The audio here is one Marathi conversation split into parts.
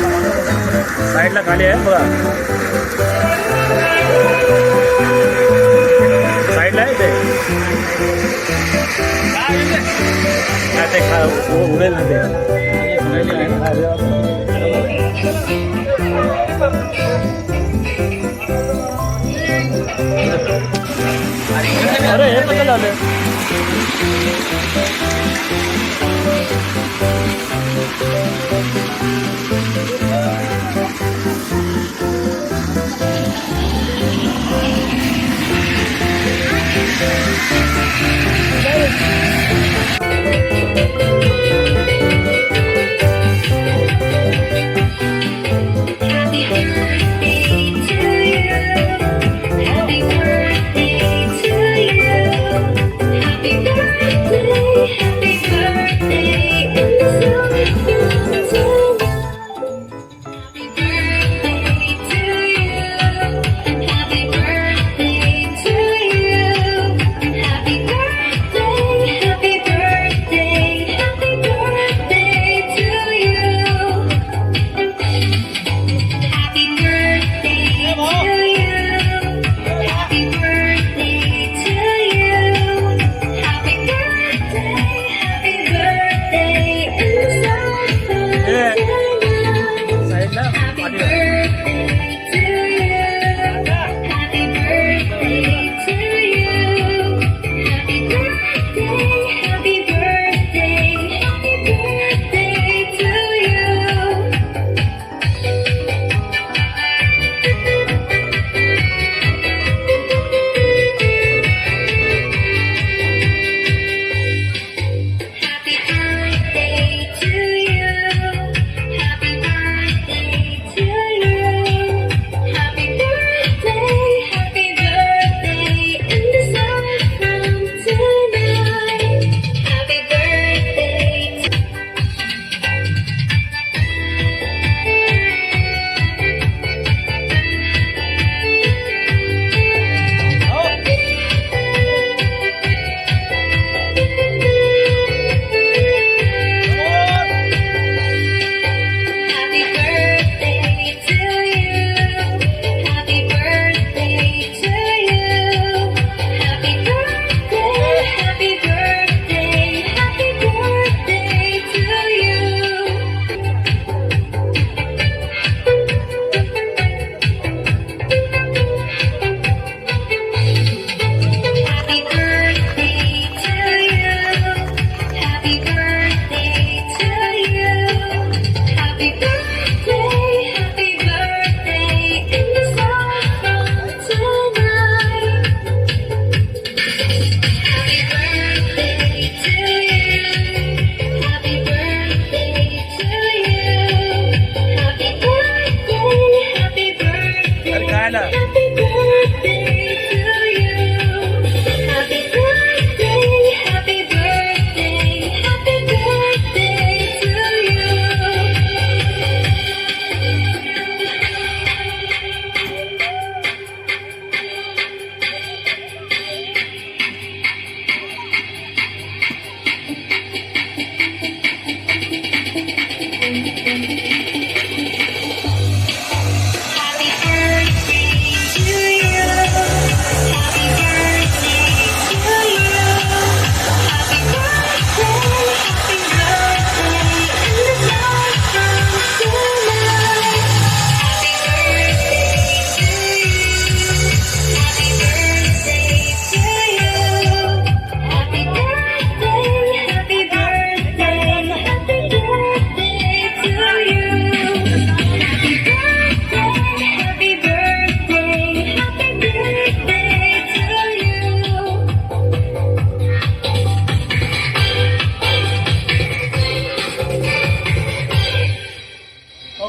साईडला खाली आहे बघा. साईडला आहे ते. ते खा उडेल ना ते. अरे हे कसं झालं?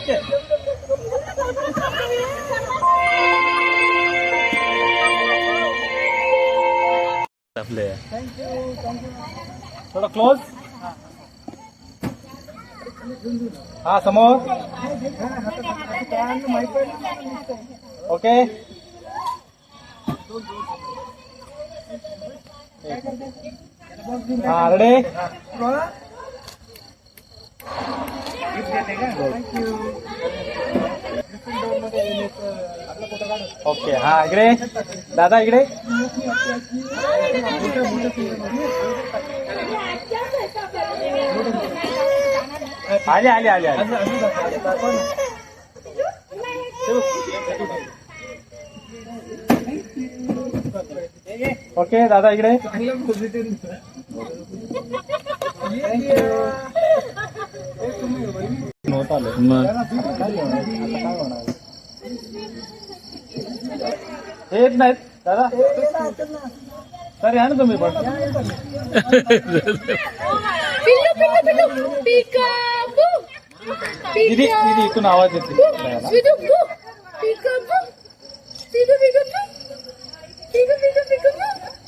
ओके. आपले. थोडं क्लोज हा समोर. ओके. हा रेडे? ओके हा इकडे दादा इकडे आले आले आले आले ओके दादा इकडे थँक्यू येत नाहीत दादा. सर या ना तुम्ही पण. पिल्लू पिल्लू पिल्लू. पिकाबू. दीदी दीदी इथून आवाज येते. स्वीटू बू पिकाबू. पिकू पिकू पिकू पिकू पिकू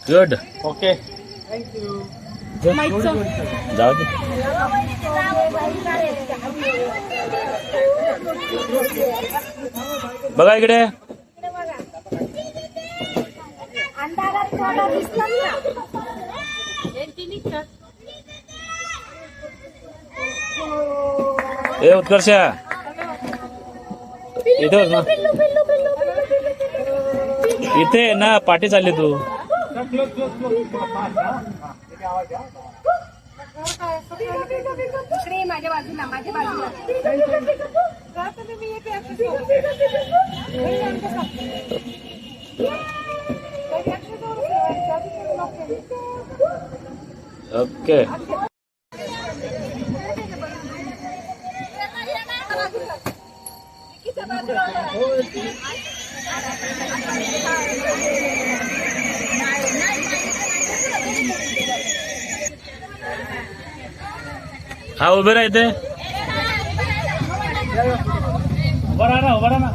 गुड ओके. जाऊ दे. बघा इकडे. ए उत्कर्ष. इथे ना. इथे ना पाठी चालली तू. इकडे माझ्या बाजूला माझ्या बाजूला. का तुम्ही येते ओके हा उभे राहा इथे. उभा राहा ना उभा राहा ना.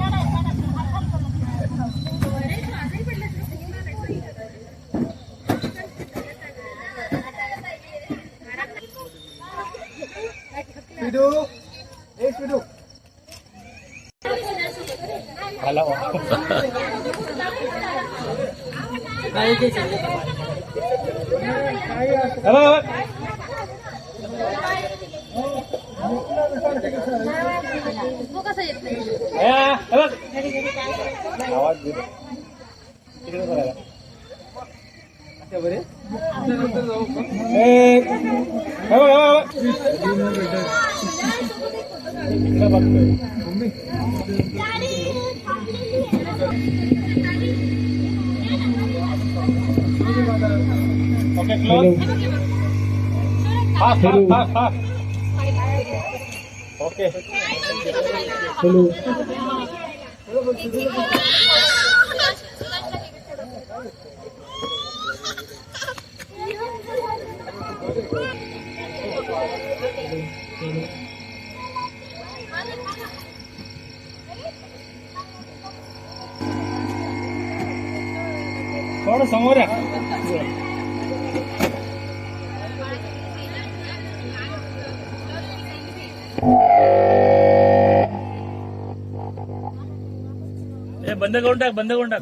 आला बघतोय. Okay close fast fast fast fast okay थोडं समोर बंद करून टाक बंद करून टाक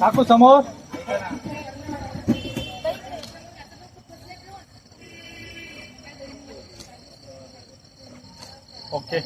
काकू समोर ओके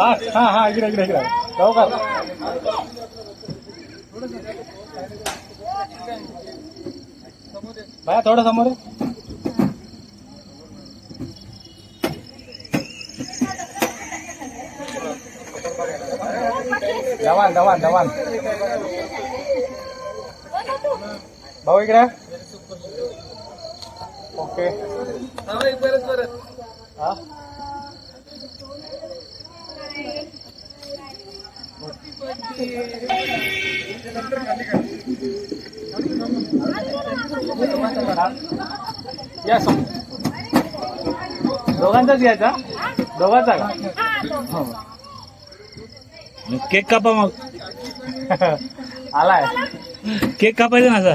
हा हा हा इकडे इकडे इकडे. जाऊ का बाया थोडं समोर दवान दवान दवान भाऊ इकडे? ओके. हा या सम दोघांचाच घ्यायचा? दोघांचा का? केक कापा मग. आलाय. केक कापायचा ना असा